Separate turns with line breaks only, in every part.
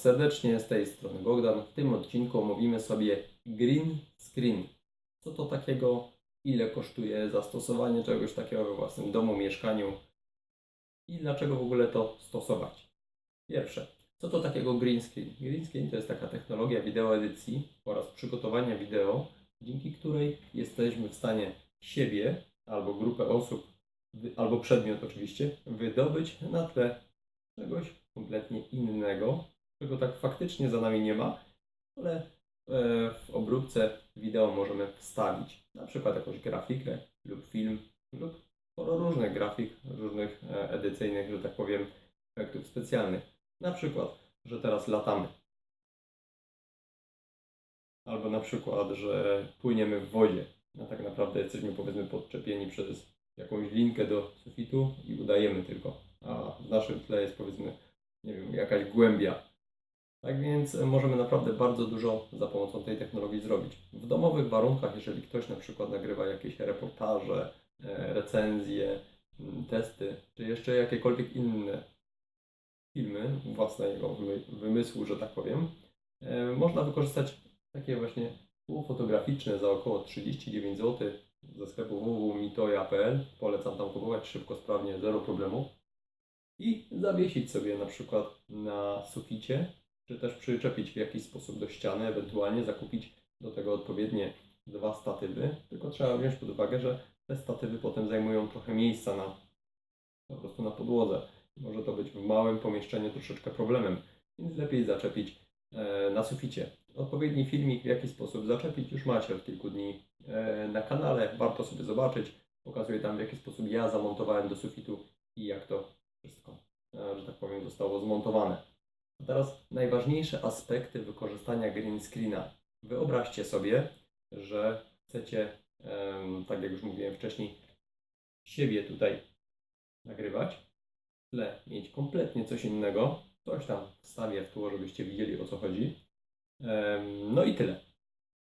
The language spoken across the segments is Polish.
Serdecznie, z tej strony Bogdan. W tym odcinku omówimy sobie green screen. Co to takiego, ile kosztuje zastosowanie czegoś takiego we własnym domu, mieszkaniu i dlaczego w ogóle to stosować. Pierwsze, co to takiego green screen? Green screen to jest taka technologia wideoedycji oraz przygotowania wideo, dzięki której jesteśmy w stanie siebie albo grupę osób, albo przedmiot oczywiście, wydobyć na tle czegoś kompletnie innego, czego tak faktycznie za nami nie ma, ale e, w obróbce wideo możemy wstawić. Na przykład jakąś grafikę lub film lub sporo różnych grafik, różnych e, edycyjnych, że tak powiem, efektów specjalnych. Na przykład, że teraz latamy. Albo na przykład, że płyniemy w wodzie. A tak naprawdę jesteśmy powiedzmy podczepieni przez jakąś linkę do sufitu i udajemy tylko. A w naszym tle jest powiedzmy, nie wiem, jakaś głębia. Tak więc e, możemy naprawdę bardzo dużo za pomocą tej technologii zrobić. W domowych warunkach, jeżeli ktoś na przykład nagrywa jakieś reportaże, e, recenzje, testy, czy jeszcze jakiekolwiek inne filmy własnego wymy- wymysłu, że tak powiem, e, można wykorzystać takie właśnie półfotograficzne za około 39 zł ze sklepu www.mitoja.pl. Polecam tam kupować szybko, sprawnie, zero problemu. I zawiesić sobie na przykład na suficie, czy też przyczepić w jakiś sposób do ściany, ewentualnie zakupić do tego odpowiednie dwa statywy. Tylko trzeba wziąć pod uwagę, że te statywy potem zajmują trochę miejsca na po prostu na podłodze. Może to być w małym pomieszczeniu troszeczkę problemem, więc lepiej zaczepić e, na suficie. Odpowiedni filmik, w jaki sposób zaczepić, już macie od kilku dni e, na kanale. Warto sobie zobaczyć. Pokazuję tam, w jaki sposób ja zamontowałem do sufitu i jak to wszystko, e, że tak powiem, zostało zmontowane. Teraz najważniejsze aspekty wykorzystania green screena. Wyobraźcie sobie, że chcecie, tak jak już mówiłem wcześniej, siebie tutaj nagrywać, w tle mieć kompletnie coś innego, coś tam wstawię w tło, żebyście widzieli o co chodzi. No i tyle.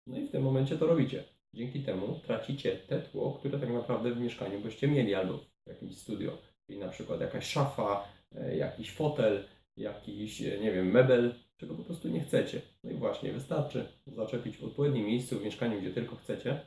No i w tym momencie to robicie. Dzięki temu tracicie te tło, które tak naprawdę w mieszkaniu byście mieli albo w jakimś studio. Czyli na przykład jakaś szafa, e, jakiś fotel, jakiś, e, nie wiem, mebel, czego po prostu nie chcecie. No i właśnie, wystarczy zaczepić w odpowiednim miejscu w mieszkaniu, gdzie tylko chcecie,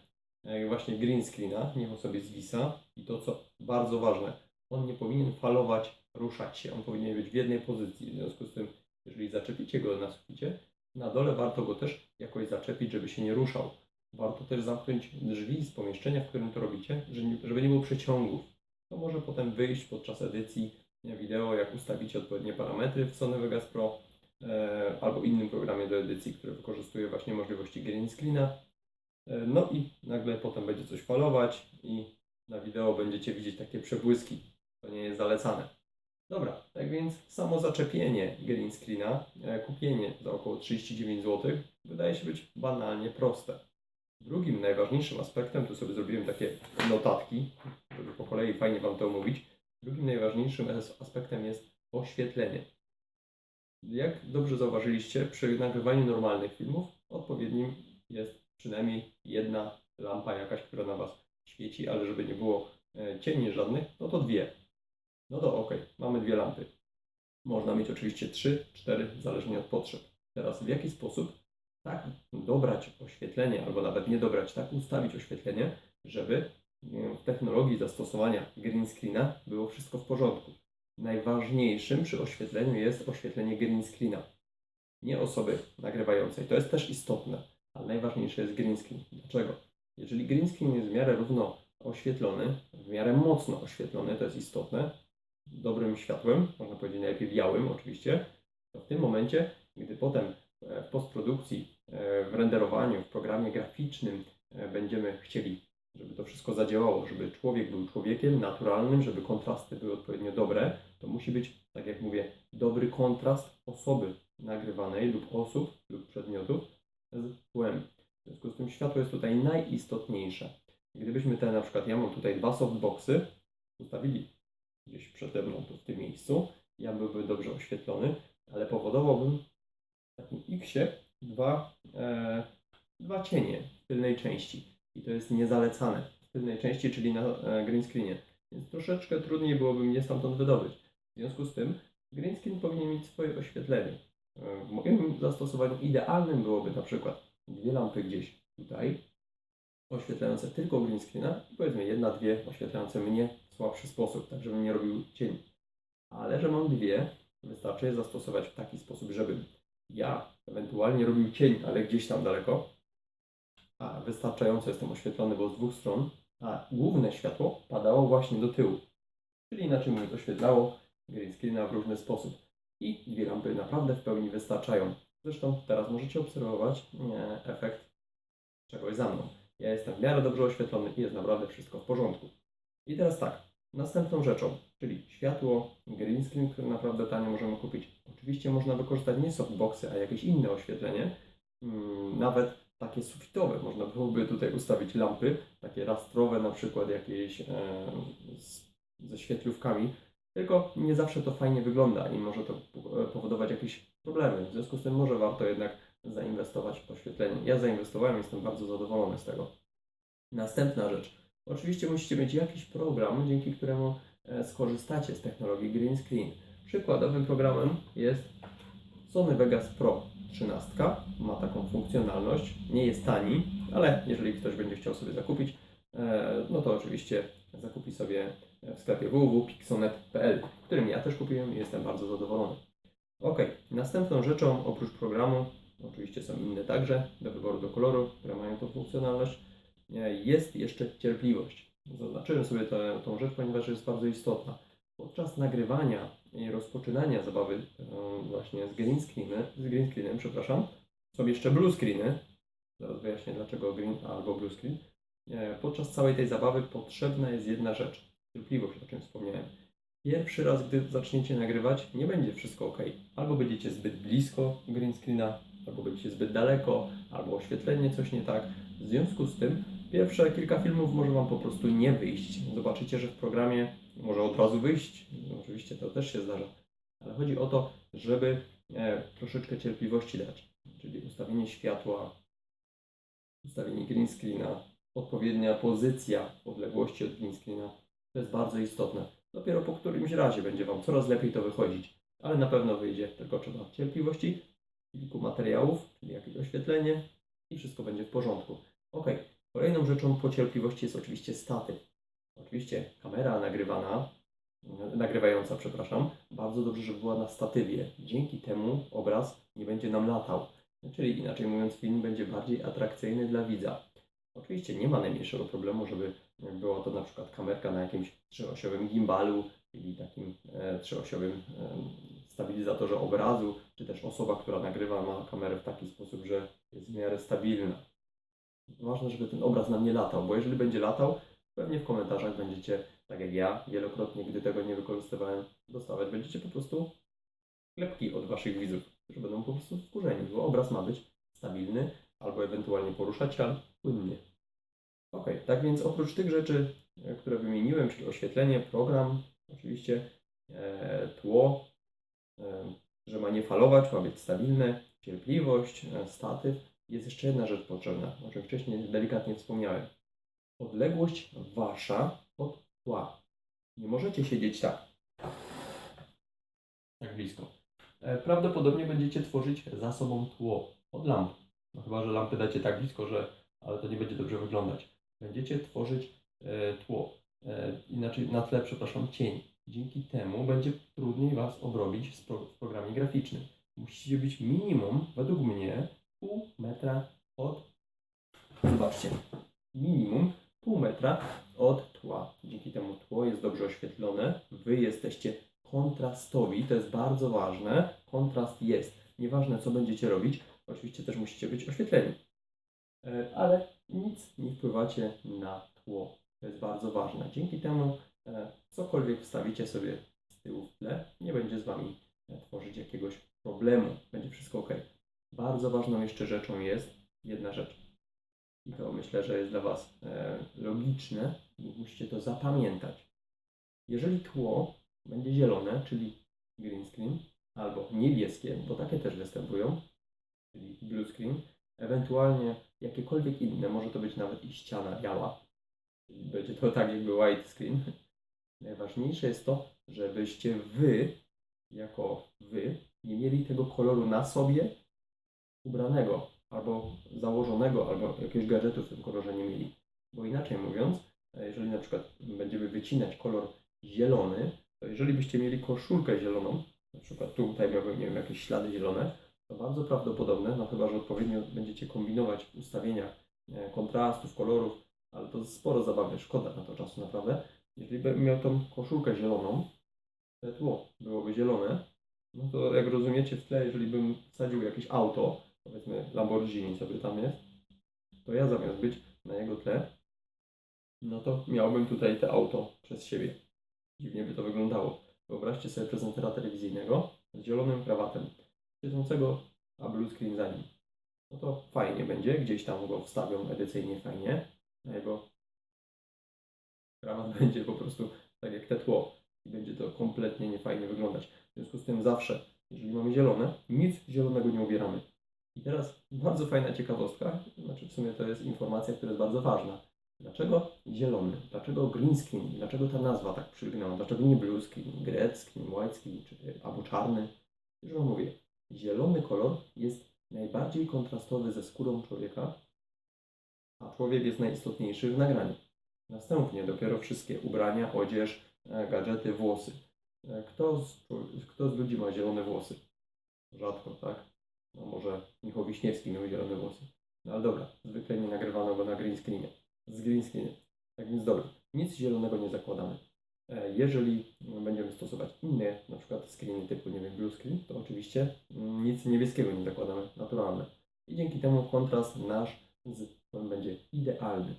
e, właśnie green screena, niech on sobie zwisa i to, co bardzo ważne, on nie powinien falować, ruszać się, on powinien być w jednej pozycji. W związku z tym, jeżeli zaczepicie go na suficie, na dole warto go też jakoś zaczepić, żeby się nie ruszał. Warto też zamknąć drzwi z pomieszczenia, w którym to robicie, żeby nie było przeciągów. To może potem wyjść podczas edycji wideo, jak ustawicie odpowiednie parametry w Sony Vegas Pro e, albo innym programie do edycji, który wykorzystuje właśnie możliwości green screena. E, no i nagle potem będzie coś falować i na wideo będziecie widzieć takie przebłyski. To nie jest zalecane. Dobra, tak więc samo zaczepienie green screena, e, kupienie za około 39 zł wydaje się być banalnie proste. Drugim najważniejszym aspektem, tu sobie zrobiłem takie notatki, żeby po kolei fajnie Wam to omówić. Drugim najważniejszym as- aspektem jest oświetlenie. Jak dobrze zauważyliście, przy nagrywaniu normalnych filmów odpowiednim jest przynajmniej jedna lampa jakaś, która na Was świeci, ale żeby nie było e, cieni żadnych, no to dwie. No to ok, mamy dwie lampy. Można mieć oczywiście trzy, cztery, zależnie od potrzeb. Teraz w jaki sposób tak dobrać oświetlenie, albo nawet nie dobrać, tak ustawić oświetlenie, żeby w technologii zastosowania green screena było wszystko w porządku. Najważniejszym przy oświetleniu jest oświetlenie green screena, nie osoby nagrywającej. To jest też istotne, ale najważniejsze jest green screen. Dlaczego? Jeżeli green screen jest w miarę równo oświetlony, w miarę mocno oświetlony, to jest istotne, dobrym światłem, można powiedzieć najlepiej białym oczywiście, to w tym momencie, gdy potem e, w postprodukcji, e, w renderowaniu, w programie graficznym e, będziemy chcieli, żeby to wszystko zadziałało, żeby człowiek był człowiekiem naturalnym, żeby kontrasty były odpowiednio dobre, to musi być, tak jak mówię, dobry kontrast osoby nagrywanej lub osób lub przedmiotów z tłem. W związku z tym światło jest tutaj najistotniejsze. Gdybyśmy te na przykład, ja mam tutaj dwa softboxy, ustawili gdzieś przede mną tu w tym miejscu, ja byłby dobrze oświetlony, ale powodowałbym w takim X-ie dwa, e, dwa cienie w tylnej części. I to jest niezalecane w tylnej części, czyli na e, green screenie. Więc troszeczkę trudniej byłoby mnie stamtąd wydobyć. W związku z tym green screen powinien mieć swoje oświetlenie. E, W moim zastosowaniu idealnym byłoby na przykład dwie lampy gdzieś tutaj, oświetlające tylko green screena i powiedzmy jedna, dwie oświetlające mnie w słabszy sposób, tak żebym nie robił cieni. Ale że mam dwie, wystarczy je zastosować w taki sposób, żebym ja ewentualnie robił cień, ale gdzieś tam daleko, wystarczająco jestem oświetlony, bo z dwóch stron, a główne światło padało właśnie do tyłu. Czyli inaczej mówiąc, oświetlało green w różny sposób. I dwie lampy naprawdę w pełni wystarczają. Zresztą teraz możecie obserwować e, efekt czegoś za mną. Ja jestem w miarę dobrze oświetlony i jest naprawdę wszystko w porządku. I teraz tak, następną rzeczą, czyli światło, green które naprawdę tanio możemy kupić. Oczywiście można wykorzystać nie softboxy, a jakieś inne oświetlenie, mm, nawet takie sufitowe. Można byłoby tutaj ustawić lampy, takie rastrowe, na przykład jakieś e, z, ze świetlówkami, tylko nie zawsze to fajnie wygląda i może to e, powodować jakieś problemy. W związku z tym może warto jednak zainwestować w oświetlenie. Ja zainwestowałem, jestem bardzo zadowolony z tego. Następna rzecz. Oczywiście musicie mieć jakiś program, dzięki któremu e, skorzystacie z technologii green screen. Przykładowym programem jest Sony Vegas Pro 13. Ma taką funkcjonalność. Nie jest tani, ale jeżeli ktoś będzie chciał sobie zakupić, e, no to oczywiście zakupi sobie w sklepie www.pixonet.pl, którym ja też kupiłem i jestem bardzo zadowolony. Ok, następną rzeczą oprócz programu, oczywiście są inne także, do wyboru do koloru, które mają tą funkcjonalność, e, jest jeszcze cierpliwość. Zaznaczyłem sobie tę, rzecz, ponieważ jest bardzo istotna. Podczas nagrywania i rozpoczynania zabawy e, właśnie z green, screeny, z green screenem, przepraszam, są jeszcze blue screeny. Zaraz wyjaśnię dlaczego green albo blue screen. E, Podczas całej tej zabawy potrzebna jest jedna rzecz. Cierpliwość, o czym wspomniałem. Pierwszy raz, gdy zaczniecie nagrywać, nie będzie wszystko ok. Albo będziecie zbyt blisko green screena, albo będziecie zbyt daleko, albo oświetlenie coś nie tak. W związku z tym pierwsze kilka filmów może Wam po prostu nie wyjść. Zobaczycie, że w programie może od razu wyjść. No, oczywiście to też się zdarza. Ale chodzi o to, żeby e, troszeczkę cierpliwości dać. Czyli ustawienie światła, ustawienie green screena, odpowiednia pozycja odległości od green screena. To jest bardzo istotne. Dopiero po którymś razie będzie Wam coraz lepiej to wychodzić. Ale na pewno wyjdzie, tylko trzeba cierpliwości, kilku materiałów, czyli jakieś oświetlenie i wszystko będzie w porządku. Ok, kolejną rzeczą po cierpliwości jest oczywiście statyw. Oczywiście kamera nagrywana, nagrywająca, przepraszam, bardzo dobrze, żeby była na statywie. Dzięki temu obraz nie będzie nam latał. Czyli inaczej mówiąc, film będzie bardziej atrakcyjny dla widza. Oczywiście nie ma najmniejszego problemu, żeby była to na przykład kamerka na jakimś trzyosiowym gimbalu, czyli takim e, trzyosiowym e, stabilizatorze obrazu, czy też osoba, która nagrywa ma kamerę w taki sposób, że jest w miarę stabilna. Ważne, żeby ten obraz nam nie latał, bo jeżeli będzie latał, pewnie w komentarzach będziecie, tak jak ja, wielokrotnie, gdy tego nie wykorzystywałem, dostawać będziecie po prostu klepki od Waszych widzów, którzy będą po prostu wkurzeni, bo obraz ma być stabilny, albo ewentualnie poruszać się płynnie. Ok, tak więc oprócz tych rzeczy, e, które wymieniłem, czyli oświetlenie, program, oczywiście e, tło, e, że ma nie falować, ma być stabilne, cierpliwość, e, statyw, jest jeszcze jedna rzecz potrzebna, o czym wcześniej delikatnie wspomniałem. Odległość Wasza od tła. Nie możecie siedzieć tak. Tak blisko. E, Prawdopodobnie będziecie tworzyć za sobą tło od lamp. No chyba, że lampy dacie tak blisko, że ale to nie będzie dobrze wyglądać. Będziecie tworzyć e, tło, e, inaczej na tle, przepraszam, cień. Dzięki temu będzie trudniej Was obrobić w, pro, w programie graficznym. Musicie być minimum, według mnie, pół metra od. Zobaczcie, minimum od tła. Dzięki temu tło jest dobrze oświetlone. Wy jesteście kontrastowi, to jest bardzo ważne. Kontrast jest. Nieważne, co będziecie robić, oczywiście też musicie być oświetleni. E, Ale nic nie wpływacie na tło. To jest bardzo ważne. Dzięki temu e, cokolwiek wstawicie sobie z tyłu w tle, nie będzie z Wami e, tworzyć jakiegoś problemu. Będzie wszystko ok. Bardzo ważną jeszcze rzeczą jest jedna rzecz. I to myślę, że jest dla Was e, logiczne i musicie to zapamiętać. Jeżeli tło będzie zielone, czyli green screen, albo niebieskie, bo takie też występują, czyli blue screen, ewentualnie jakiekolwiek inne, może to być nawet i ściana biała, czyli będzie to tak jakby white screen. Najważniejsze jest to, żebyście Wy, jako Wy, nie mieli tego koloru na sobie ubranego, albo założonego, albo jakiegoś gadżetu w tym kolorze nie mieli. Bo inaczej mówiąc, e, jeżeli na przykład będziemy wycinać kolor zielony, to jeżeli byście mieli koszulkę zieloną, na przykład tutaj miałbym, nie wiem, jakieś ślady zielone, to bardzo prawdopodobne, no chyba, że odpowiednio będziecie kombinować w ustawieniach e, kontrastów, kolorów, ale to sporo zabawy, szkoda na to czasu naprawdę. Jeżeli bym miał tą koszulkę zieloną, tło byłoby zielone, no to jak rozumiecie w tle, jeżeli bym wsadził jakieś auto, powiedzmy Lamborghini sobie tam jest, to ja zamiast być na jego tle, no to miałbym tutaj te auto przez siebie. Dziwnie by to wyglądało. Wyobraźcie sobie prezentera telewizyjnego z zielonym krawatem, siedzącego, a blue screen za nim. No to fajnie będzie, gdzieś tam go wstawią edycyjnie fajnie, a jego krawat będzie po prostu tak jak te tło i będzie to kompletnie niefajnie wyglądać. W związku z tym zawsze, jeżeli mamy zielone, nic zielonego nie ubieramy. I teraz bardzo fajna ciekawostka, znaczy w sumie to jest informacja, która jest bardzo ważna. Dlaczego zielony? Dlaczego green screen? Dlaczego ta nazwa tak przylgnęła? Dlaczego nie blue screen, red screen, white albo czarny? Już wam mówię, zielony kolor jest najbardziej kontrastowy ze skórą człowieka, a człowiek jest najistotniejszy w nagraniu. Następnie dopiero wszystkie ubrania, odzież, e, gadżety, włosy. E, Kto z, kto z ludzi ma zielone włosy? Rzadko, tak? No może Michał Wiśniewski miał zielone włosy. No ale dobra, zwykle nie nagrywano go na green screenie. Z green screenem. Tak więc dobra, nic zielonego nie zakładamy. E, Jeżeli będziemy stosować inne, na przykład screeny typu, nie wiem, blue screen, to oczywiście mm, nic niebieskiego nie zakładamy, naturalne. I dzięki temu kontrast nasz będzie idealny.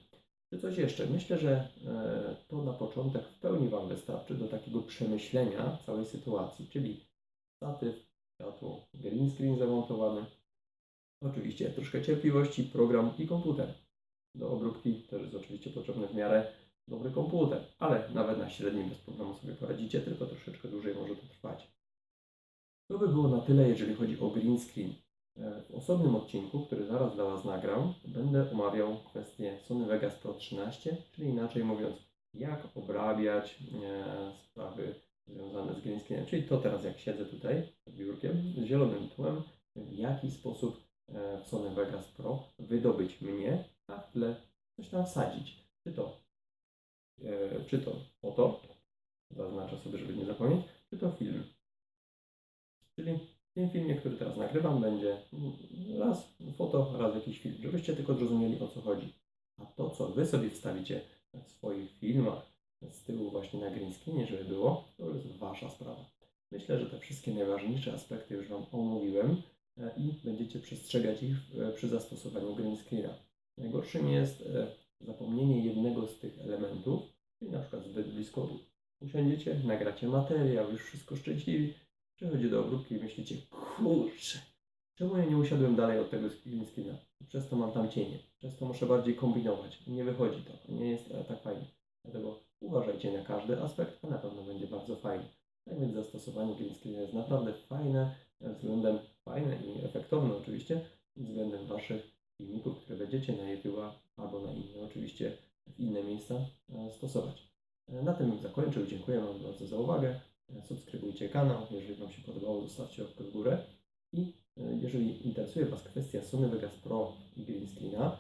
Czy coś jeszcze? Myślę, że e, to na początek w pełni Wam wystarczy do takiego przemyślenia całej sytuacji, czyli statyw, światło, green screen zamontowany, oczywiście troszkę cierpliwości, program i komputer. Do obróbki też jest oczywiście potrzebny w miarę dobry komputer, ale nawet na średnim bez problemu sobie poradzicie, tylko troszeczkę dłużej może to trwać. To by było na tyle, jeżeli chodzi o green screen. E, W osobnym odcinku, który zaraz dla Was nagram, będę omawiał kwestię Sony Vegas Pro 13, czyli inaczej mówiąc, jak obrabiać e, sprawy związane z green screenem, czyli to teraz jak siedzę tutaj biurkiem z zielonym tłem, w jaki sposób e, w Sony Vegas Pro wydobyć mnie, a tle coś tam wsadzić. Czy to, e, czy to foto, zaznaczę sobie, żeby nie zapomnieć, czy to film. Czyli w tym filmie, który teraz nagrywam, będzie raz foto, raz jakiś film, żebyście tylko zrozumieli o co chodzi. A to, co Wy sobie wstawicie w swoich filmach z tyłu właśnie na green screenie, żeby było, to jest Wasza sprawa. Myślę, że te wszystkie najważniejsze aspekty już Wam omówiłem e, i będziecie przestrzegać ich e, przy zastosowaniu green screena. Najgorszym jest e, zapomnienie jednego z tych elementów, czyli na przykład zbyt blisko usiądziecie, nagracie materiał, już wszystko szczęśliwi, przychodzi do obróbki i myślicie, kurczę, czemu ja nie usiadłem dalej od tego green screena? Przez to mam tam cienie, przez to muszę bardziej kombinować nie wychodzi to, nie jest tak fajnie. Dlatego uważajcie na każdy aspekt, a na pewno będzie bardzo fajnie. Tak więc zastosowanie screena jest naprawdę fajne, względem fajne i efektowne oczywiście, względem Waszych filmików, które będziecie na YouTube'a albo na inne oczywiście w inne miejsca e, stosować. E, Na tym zakończył. Dziękuję Wam bardzo za uwagę. E, Subskrybujcie kanał. Jeżeli Wam się podobało, zostawcie łapkę w górę. I jeżeli interesuje Was kwestia Sony Vegas Pro i Green Screena,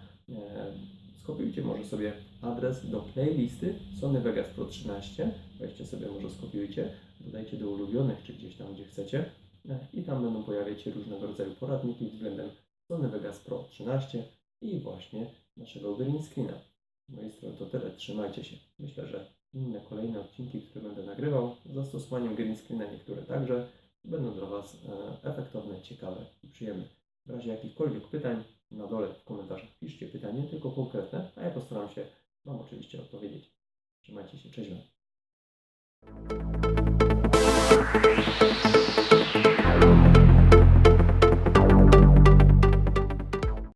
skopiujcie może sobie adres do playlisty Sony Vegas Pro 13. Weźcie sobie, może skopiujcie, dodajcie do ulubionych, czy gdzieś tam, gdzie chcecie. I tam będą pojawiać się różnego rodzaju poradniki względem Sony Vegas Pro 13 i właśnie naszego green screena. Z mojej strony to tyle, trzymajcie się. Myślę, że inne kolejne odcinki, które będę nagrywał z zastosowaniem green screena, niektóre także, będą dla Was e, efektowne, ciekawe i przyjemne. W razie jakichkolwiek pytań na dole w komentarzach piszcie pytanie, tylko konkretne, a ja postaram się Wam oczywiście odpowiedzieć. Trzymajcie się, cześć Wam. Thank you.